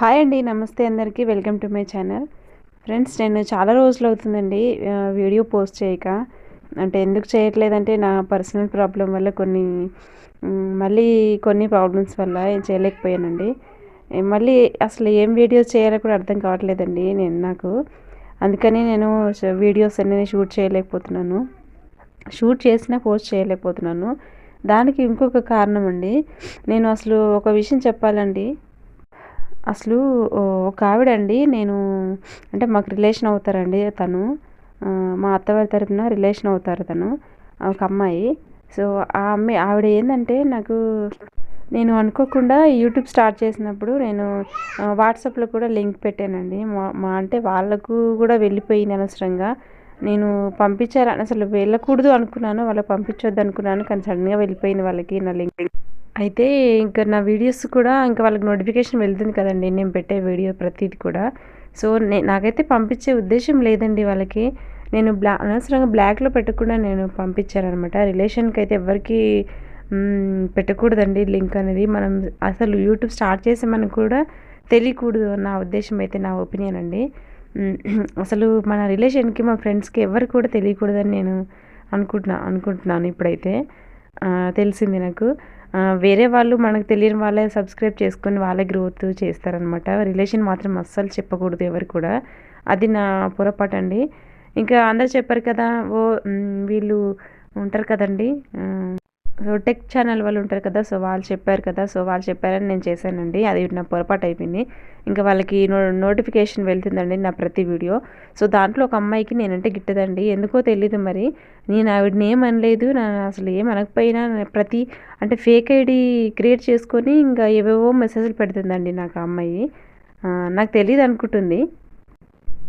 Hi అండి నమస్తే అందరికీ. Welcome to my channel. Friends నేను చాలా రోజులు అవుతుందండి వీడియో పోస్ట్ చేయక. అంటే ఎందుకు చేయట్లేదంటే నా పర్సనల్ ప్రాబ్లం వల్ల కొన్ని మళ్ళీ కొన్ని ప్రాబ్లమ్స్ వల్ల చేయలేకపోయానండి. మళ్ళీ అసలు ఏం వీడియోస్ చేయాలో కూడా అర్థం కావట్లేదండి నేను నాకు. అందుకని నేను వీడియోస్ అన్నీ షూట్ చేయలేకపోతున్నాను. షూట్ చేసినా పోస్ట్ చేయలేకపోతున్నాను. దానికి ఇంకొక కారణం అండి నేను అసలు ఒక విషయం చెప్పాలండి. అసలు ఒక ఆవిడండి. నేను అంటే మాకు రిలేషన్ అవుతారండి తను. మా అత్తవారి తరపున రిలేషన్ అవుతారు తను ఒక అమ్మాయి. సో ఆ అమ్మాయి ఆవిడ ఏంటంటే నాకు నేను అనుకోకుండా యూట్యూబ్ స్టార్ట్ చేసినప్పుడు నేను వాట్సాప్లో కూడా లింక్ పెట్టానండి. మా మా అంటే వాళ్ళకు కూడా వెళ్ళిపోయింది అనవసరంగా. నేను పంపించాలని అసలు వెళ్ళకూడదు అనుకున్నాను వాళ్ళకి పంపించొద్దు అనుకున్నాను కానీ సడన్గా వెళ్ళిపోయింది వాళ్ళకి నా లింక్. అయితే ఇంకా నా వీడియోస్ కూడా ఇంకా వాళ్ళకి నోటిఫికేషన్ వెళ్తుంది కదండి. నేను పెట్టే వీడియో ప్రతిది కూడా. సో నే నాకైతే పంపించే ఉద్దేశం లేదండి వాళ్ళకి. నేను బ్లా అనవసరంగా బ్లాక్లో పెట్టకుండా నేను పంపించానమాట రిలేషన్కి అయితే ఎవరికి పెట్టకూడదండి లింక్ అనేది. మనం అసలు యూట్యూబ్ స్టార్ట్ చేసామని కూడా తెలియకూడదు నా ఉద్దేశం అయితే నా ఒపీనియన్ అండి. అసలు మన రిలేషన్కి మా ఫ్రెండ్స్కి ఎవరు కూడా తెలియకూడదని నేను అనుకుంటున్నా అనుకుంటున్నాను ఇప్పుడైతే. తెలిసింది నాకు. వేరే వాళ్ళు మనకు తెలియని వాళ్ళే సబ్స్క్రైబ్ చేసుకొని వాళ్ళే గ్రోత్ చేస్తారనమాట రిలేషన్ మాత్రం అస్సలు చెప్పకూడదు ఎవరు కూడా. అది నా పొరపాటు అండి ఇంకా అందరు చెప్పారు కదా ఓ వీళ్ళు ఉంటారు కదండి సో టెక్ ఛానల్ వాళ్ళు ఉంటారు కదా సో వాళ్ళు చెప్పారు కదా సో వాళ్ళు చెప్పారని నేను చేశానండి. అది నా పొరపాటు అయిపోయింది. ఇంకా వాళ్ళకి నో నోటిఫికేషన్ వెళ్తుందండి నా ప్రతి వీడియో. సో దాంట్లో ఒక అమ్మాయికి నేనంటే గిట్టదండి. ఎందుకో తెలియదు మరి. నేను ఆవిడని ఏం అనలేదు నా అసలు ఏం అనకపోయినా ప్రతి అంటే ఫేక్ ఐడి క్రియేట్ చేసుకొని ఇంకా ఏవేవో మెసేజ్లు పెడుతుందండి నాకు ఆ అమ్మాయి. నాకు తెలియదు అనుకుంటుంది.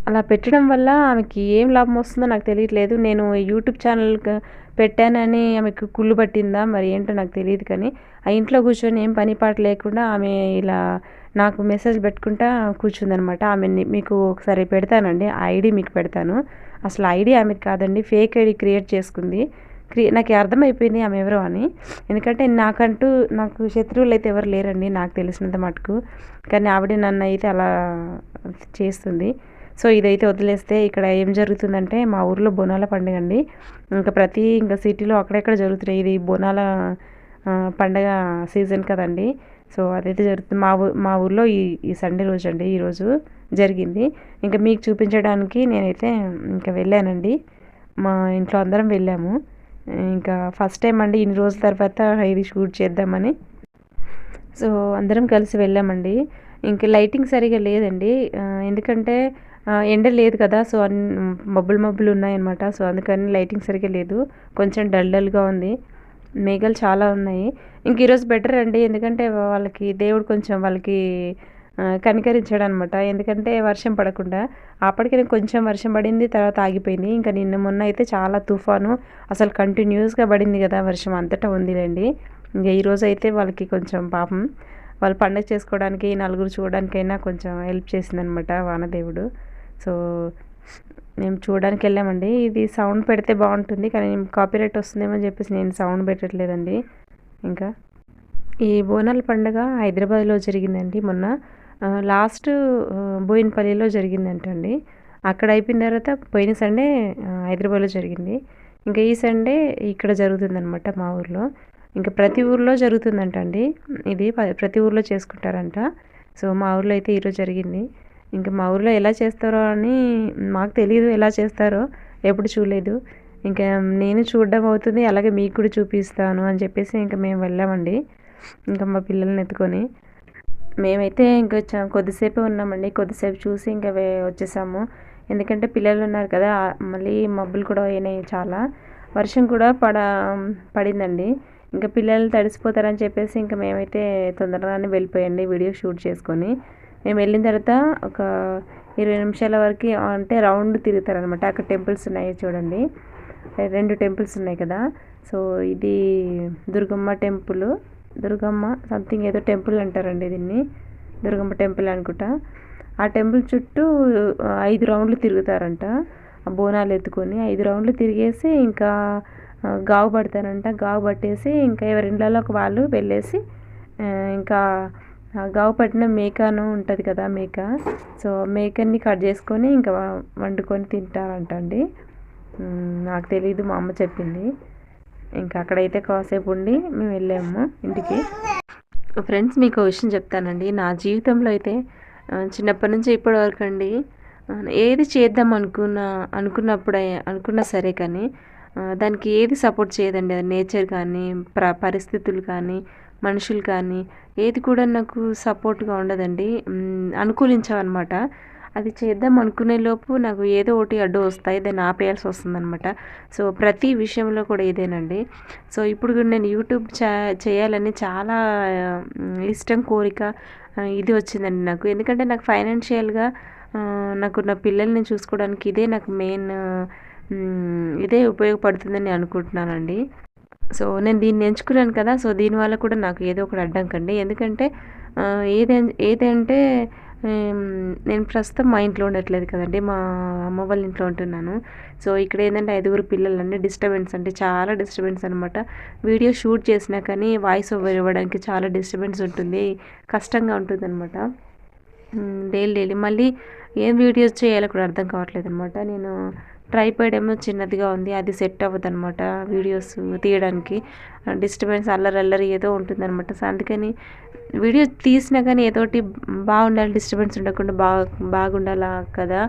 అలా పెట్టడం వల్ల ఆమెకి ఏం లాభం వస్తుందో నాకు తెలియట్లేదు. నేను యూట్యూబ్ ఛానల్ పెట్టానని ఆమెకు కుళ్ళు పట్టిందా? మరి ఏంటో నాకు తెలియదు కానీ ఆ ఇంట్లో కూర్చొని ఏం పని పాట లేకుండా ఆమె ఇలా నాకు మెసేజ్ పెట్టుకుంటా కూర్చుందనమాట. ఆమె మీకు ఒకసారి పెడతానండి. ఆ ఐడి మీకు పెడతాను. అసలు ఐడి ఆమెది కాదండి. ఫేక్ ఐడి క్రియేట్ చేసుకుంది. క్రి నాకు అర్థమైపోయింది ఆమె ఎవరో అని. ఎందుకంటే నాకంటూ నాకు శత్రువులు అయితే ఎవరు లేరండి. నాకు తెలిసినంత మటుకు. కానీ ఆవిడ నన్ను అయితే అలా చేస్తుంది. సో ఇదైతే వదిలేస్తే ఇక్కడ ఏం జరుగుతుందంటే మా ఊర్లో బోనాల పండుగ అండి. ఇంకా ప్రతి ఇంకా సిటీలో అక్కడెక్కడ జరుగుతున్నాయి? ఇది బోనాల పండగ సీజన్ కదండి. సో అదైతే జరుగుతుంది. మా ఊ మా ఊర్లో ఈ ఈ సండే రోజు అండి. ఈరోజు జరిగింది. ఇంకా మీకు చూపించడానికి నేనైతే ఇంకా వెళ్ళానండి. మా ఇంట్లో అందరం వెళ్ళాము. ఇంకా ఫస్ట్ టైం అండి ఇన్ని రోజుల తర్వాత ఇది షూట్ చేద్దామని. సో అందరం కలిసి వెళ్ళామండి. ఇంకా లైటింగ్ సరిగా లేదండి. ఎందుకంటే ఎండ లేదు కదా సో అన్ని మబ్బులు మబ్బులు ఉన్నాయన్నమాట. సో అందుకని లైటింగ్ సరిగ్గా లేదు. కొంచెం డల్ డల్గా ఉంది. మేఘాలు చాలా ఉన్నాయి. ఇంక ఈరోజు బెటర్ అండి. ఎందుకంటే వాళ్ళకి దేవుడు కొంచెం వాళ్ళకి కనికరించాడు అనమాట ఎందుకంటే వర్షం పడకుండా. అప్పటికి కొంచెం వర్షం పడింది తర్వాత ఆగిపోయింది. ఇంకా నిన్న మొన్న అయితే చాలా తుఫాను. అసలు కంటిన్యూస్గా పడింది కదా వర్షం. అంతటా ఉందిలేండి. ఇంకా ఈరోజు అయితే వాళ్ళకి కొంచెం పాపం. వాళ్ళు పండగ చేసుకోవడానికి నలుగురు చూడడానికైనా కొంచెం హెల్ప్ చేసిందనమాట వానదేవుడు. సో మేము చూడడానికి వెళ్ళామండి. ఇది సౌండ్ పెడితే బాగుంటుంది కానీ కాపీరైట్ వస్తుందేమో అని చెప్పేసి నేను సౌండ్ పెట్టట్లేదండి. ఇంకా ఈ బోనాల పండుగ హైదరాబాద్లో జరిగిందండి మొన్న. లాస్ట్ బోయినపల్లిలో జరిగిందంటండి. అక్కడ అయిపోయిన తర్వాత పోయిన సండే హైదరాబాద్లో జరిగింది. ఇంకా ఈ సండే ఇక్కడ జరుగుతుందనమాట మా ఊర్లో. ఇంకా ప్రతి ఊర్లో జరుగుతుందంటండి. ఇది ప్రతి ఊర్లో చేసుకుంటారంట. సో మా ఊర్లో అయితే ఈరోజు జరిగింది. ఇంకా మా ఊర్లో ఎలా చేస్తారో అని మాకు తెలియదు ఎలా చేస్తారో ఎప్పుడు చూడలేదు. ఇంకా నేను చూడడం అవుతుంది అలాగే మీకు కూడా చూపిస్తాను అని చెప్పేసి ఇంకా మేము వెళ్ళామండి. ఇంకా మా పిల్లల్ని ఎత్తుకొని. మేమైతే ఇంకా కొద్దిసేపు కొద్దిసేపే ఉన్నామండి. కొద్దిసేపు చూసి ఇంకా వచ్చేసాము. ఎందుకంటే పిల్లలు ఉన్నారు కదా మళ్ళీ మబ్బులు కూడా అయినాయి చాలా. వర్షం కూడా పడ పడిందండి. ఇంకా పిల్లలు తడిసిపోతారని చెప్పేసి ఇంకా మేమైతే తొందరగానే వెళ్ళిపోయండి వీడియో షూట్ చేసుకొని. మేము వెళ్ళిన తర్వాత ఒక ఇరవై నిమిషాల వరకు అంటే రౌండ్ తిరుగుతారనమాట అక్కడ టెంపుల్స్ ఉన్నాయి చూడండి. రెండు టెంపుల్స్ ఉన్నాయి కదా. సో ఇది దుర్గమ్మ టెంపుల్. దుర్గమ్మ సంథింగ్ ఏదో టెంపుల్ అంటారండి దీన్ని. దుర్గమ్మ టెంపుల్ అనుకుంటా. ఆ టెంపుల్ చుట్టూ ఐదు రౌండ్లు తిరుగుతారంట. ఆ బోనాలు ఎత్తుకొని ఐదు రౌండ్లు తిరిగేసి ఇంకా గావు పడతారంట. గావు పట్టేసి ఇంకా ఎవరి ఇళ్ళలోకి వాళ్ళు వెళ్ళేసి ఇంకా గావు పట్టిన మేకను ఉంటుంది కదా మేక. సో మేకని కట్ చేసుకొని ఇంకా వండుకొని తింటారంట అండి నాకు తెలియదు మా అమ్మ చెప్పింది. ఇంకా అక్కడైతే కాసేపు ఉండి మేము వెళ్ళాము ఇంటికి. ఫ్రెండ్స్ మీకు విషయం చెప్తానండి. నా జీవితంలో అయితే చిన్నప్పటి నుంచి ఇప్పటి వరకు అండి ఏది చేద్దాం అనుకున్న అనుకున్నప్పుడే అనుకున్నా సరే కానీ దానికి ఏది సపోర్ట్ చేయదండి. అది నేచర్ కానీ ప్ర పరిస్థితులు కానీ మనుషులు కానీ ఏది కూడా నాకు సపోర్ట్గా ఉండదండి. అనుకూలించవన్నమాట. అది చేద్దాం అనుకునే లోపు నాకు ఏదో ఒకటి అడ్డు వస్తాయి దాన్ని ఆపేయాల్సి వస్తుందన్నమాట. సో ప్రతి విషయంలో కూడా ఇదేనండి. సో ఇప్పుడు కూడా నేను యూట్యూబ్ చేయాలని చాలా ఇష్టం కోరిక ఇది వచ్చిందండి నాకు. ఎందుకంటే నాకు ఫైనాన్షియల్గా నాకు నా పిల్లల్ని చూసుకోవడానికి ఇదే నాకు మెయిన్ ఇదే ఉపయోగపడుతుందని అనుకుంటున్నానండి. సో నేను దీన్ని ఎంచుకున్నాను కదా సో దీనివల్ల కూడా నాకు ఏదో ఒకటి అడ్డంకండి ఎందుకంటే ఏదే ఏదంటే నేను ప్రస్తుతం మా ఇంట్లో ఉండట్లేదు కదండి. మా అమ్మ వాళ్ళ ఇంట్లో ఉంటున్నాను. సో ఇక్కడ ఏంటంటే ఐదుగురు పిల్లలండి. డిస్టర్బెన్స్ అంటే చాలా డిస్టర్బెన్స్ అనమాట వీడియో షూట్ చేసినా కానీ వాయిస్ ఓవర్ ఇవ్వడానికి చాలా డిస్టర్బెన్స్ ఉంటుంది. కష్టంగా ఉంటుంది అనమాట డైలీ డైలీ. మళ్ళీ ఏం వీడియోస్ చేయాలో కూడా అర్థం కావట్లేదు అనమాట నేను ట్రైపాడ్ ఏమో చిన్నదిగా ఉంది అది సెట్ అవ్వదు అనమాట వీడియోస్ తీయడానికి. డిస్టర్బెన్స్ అల్లరి అల్లరి ఏదో ఉంటుంది అనమాట సో అందుకని వీడియో తీసినా కానీ ఏదోటి బాగుండాలి డిస్టర్బెన్స్ ఉండకుండా బాగా బాగుండాలా కదా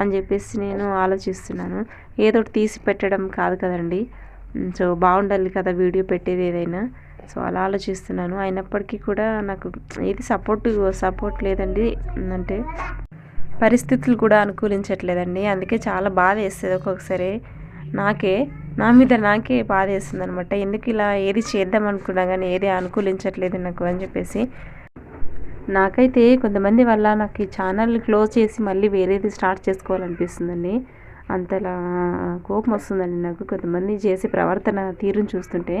అని చెప్పేసి నేను ఆలోచిస్తున్నాను. ఏదో తీసి పెట్టడం కాదు కదండి. సో బాగుండాలి కదా వీడియో పెట్టేది ఏదైనా. సో అలా ఆలోచిస్తున్నాను. అయినప్పటికీ కూడా నాకు ఏది సపోర్ట్ సపోర్ట్ లేదండి. అంటే పరిస్థితులు కూడా అనుకూలించట్లేదండి. అందుకే చాలా బాధ వేస్తుంది ఒక్కొక్కసారి. నాకే నా మీద నాకే బాధ వేస్తుంది అనమాట ఎందుకు ఇలా ఏది చేద్దాం అనుకున్నా కానీ ఏది అనుకూలించట్లేదు నాకు అని చెప్పేసి. నాకైతే కొంతమంది వల్ల నాకు ఈ ఛానల్ క్లోజ్ చేసి మళ్ళీ వేరేది స్టార్ట్ చేసుకోవాలనిపిస్తుందండి. అంతలా కోపం వస్తుందండి నాకు. కొంతమంది చేసే ప్రవర్తన తీరుని చూస్తుంటే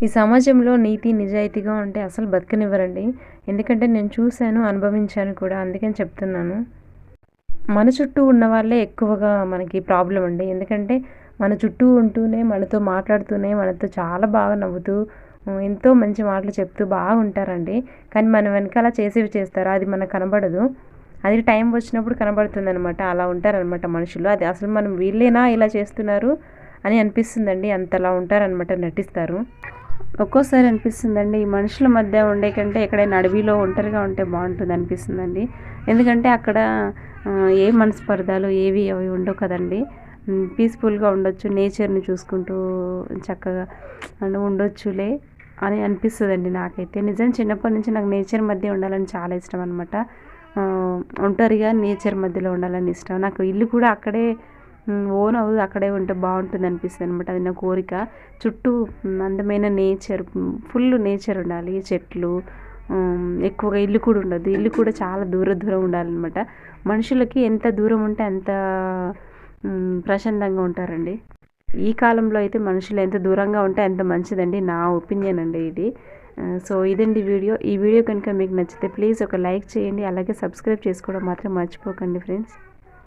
ఈ సమాజంలో నీతి నిజాయితీగా ఉంటే అసలు బతకనివ్వరండి. ఎందుకంటే నేను చూశాను అనుభవించాను కూడా అందుకని చెప్తున్నాను. మన చుట్టూ ఉన్న వాళ్ళే ఎక్కువగా మనకి ప్రాబ్లం అండి. ఎందుకంటే మన చుట్టూ ఉంటూనే మనతో మాట్లాడుతూనే మనతో చాలా బాగా నవ్వుతూ ఎంతో మంచి మాటలు చెప్తూ బాగా ఉంటారండి కానీ మనం వెనకాల చేసేవి చేస్తారు. అది మనకు కనబడదు. అది టైం వచ్చినప్పుడు కనబడుతుంది అనమాట అలా ఉంటారనమాట మనుషులు. అది అసలు మనం వీళ్ళేనా ఇలా చేస్తున్నారు అని అనిపిస్తుందండి. అంతలా ఉంటారనమాట నటిస్తారు. ఒక్కోసారి అనిపిస్తుందండి ఈ మనుషుల మధ్య ఉండే కంటే ఎక్కడైనా అడవిలో ఒంటరిగా ఉంటే బాగుంటుంది అనిపిస్తుందండి. ఎందుకంటే అక్కడ ఏ మనస్పర్ధాలు ఏవి అవి ఉండవు కదండి. పీస్ఫుల్గా ఉండొచ్చు నేచర్ని చూసుకుంటూ చక్కగా ఉండొచ్చులే అని అనిపిస్తుందండి నాకైతే. నిజం చిన్నప్పటి నుంచి నాకు నేచర్ మధ్య ఉండాలని చాలా ఇష్టం అనమాట ఒంటరిగా నేచర్ మధ్యలో ఉండాలని ఇష్టం. నాకు ఇల్లు కూడా అక్కడే ఓన్ హౌస్ అక్కడే ఉంటే బాగుంటుంది అనిపిస్తుంది అనమాట అది నా కోరిక. చుట్టూ అందమైన నేచర్ ఫుల్ నేచర్ ఉండాలి. చెట్లు ఎక్కువగా ఇల్లు కూడా ఉండదు. ఇల్లు కూడా చాలా దూర దూరం ఉండాలన్నమాట. మనుషులకి ఎంత దూరం ఉంటే అంత ప్రశాంతంగా ఉంటారండి. ఈ కాలంలో అయితే మనుషులు ఎంత దూరంగా ఉంటే అంత మంచిదండి. నా ఒపీనియన్ అండి ఇది. సో ఇదండి వీడియో. ఈ వీడియో కనుక మీకు నచ్చితే ప్లీజ్ ఒక లైక్ చేయండి. అలాగే సబ్స్క్రైబ్ చేసుకోవడం మాత్రం మర్చిపోకండి ఫ్రెండ్స్.